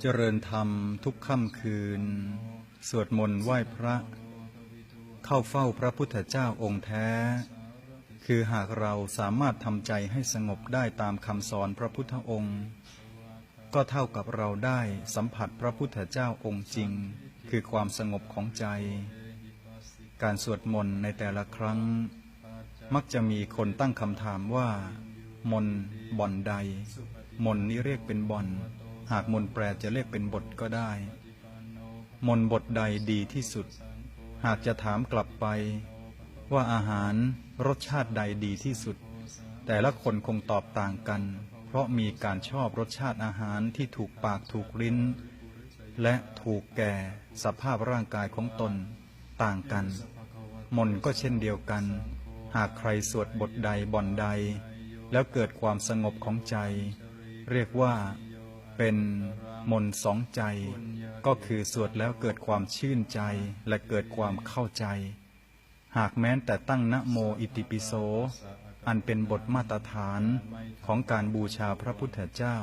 เจริญธรรมทุกค่ำคืน สวดมนต์ไหว้พระ เข้าเฝ้าพระพุทธเจ้าองค์แท้ คือหากเราสามารถทำใจให้สงบได้ตามคำสอนพระพุทธองค์ ก็เท่ากับเราได้สัมผัสพระพุทธเจ้าองค์จริง คือความสงบของใจ การสวดมนต์ในแต่ละครั้ง มักจะมีคนตั้งคำถามว่า มนบ่อนใด มนนี้เรียกเป็นบ่อน หากมนแปลจะเรียกเป็นบทก็ได้ มนบทใดดีที่สุด หากจะถามกลับไป ว่าอาหารรสชาติใดดีที่สุด แต่ละคนคงตอบต่างกัน เพราะมีการชอบรสชาติอาหารที่ถูกปากถูกลิ้น และถูกแก่สภาพร่างกายของตนต่างกัน มนก็เช่นเดียวกัน หากใครสวดบทใดบ่อนใด แล้วเกิดความสงบของใจ เรียกว่าเป็นมนสองใจ ก็คือสวดแล้วเกิดความชื่นใจและเกิดความเข้าใจ หากแม้นแต่ตั้งนะโมอิติปิโสอันเป็นบทมาตรฐานของการบูชาพระพุทธเจ้า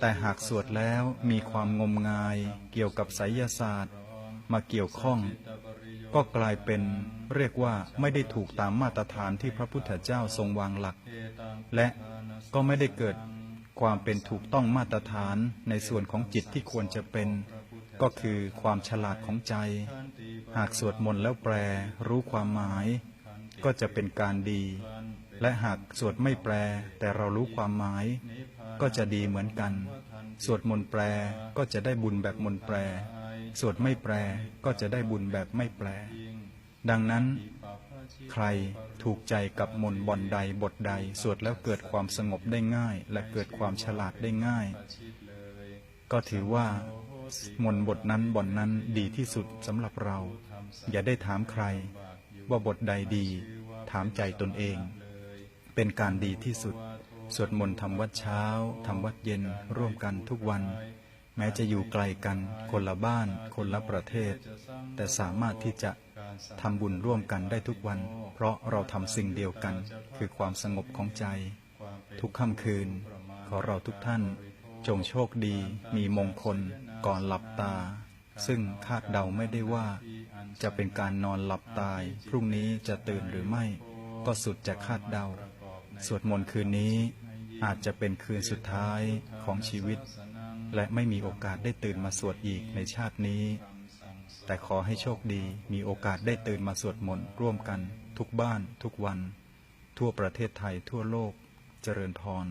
แต่หากสวดแล้วมีความงมงายเกี่ยวกับไสยศาสตร์ มาเกี่ยวข้อง ก็กลายเป็นเรียกว่าไม่ได้ถูกตามมาตรฐานที่พระพุทธเจ้าทรงวางหลัก และก็ไม่ได้เกิดความเป็นถูกต้องมาตรฐานในส่วนของจิตที่ควรจะเป็น ก็คือความฉลาดของใจ หากสวดมนต์แล้วแปลรู้ความหมาย ก็จะเป็นการดี และหากสวดไม่แปล แต่เรารู้ความหมาย ก็จะดีเหมือนกัน สวดมนต์แปลก็จะได้บุญแบบมนต์แปล สวดไม่แปลก็จะได้บุญแบบไม่แปล ดังนั้น ใครถูกใจกับมนต์บอนใดบทใด สวดแล้วเกิดความสงบได้ง่าย และเกิดความฉลาดได้ง่าย ก็ถือว่ามนต์บทนั้นบอนนั้นดีที่สุดสำหรับเรา อย่าได้ถามใคร ว่าบทใดดี ถามใจตนเอง เป็นการดีที่สุด สวดมนต์ทำวัดเช้าทำวัดเย็นร่วมกันทุกวันแม้จะอยู่ไกลกัน คนละบ้าน คนละประเทศ แต่สามารถที่จะ ทำบุญร่วมกันได้ทุกวัน เพราะเราทำสิ่งเดียวกัน คือความสงบของใจ ทุกค่ำคืน ขอเราทุกท่าน จงโชคดี มีมงคล ก่อนหลับตา ซึ่งคาดเดาไม่ได้ว่า จะเป็นการนอนหลับตาย พรุ่งนี้จะตื่นหรือไม่ ก็สุดจะคาดเดา สวดมนต์คืนนี้อาจจะเป็นคืนสุดท้ายของชีวิต และไม่มีโอกาสได้ตื่นมาสวดอีกในชาตินี้ แต่ขอให้โชคดีมีโอกาสได้ตื่นมาสวดมนต์ร่วมกัน ทุกบ้าน ทุกวัน ทั่วประเทศไทยทั่วโลก เจริญพร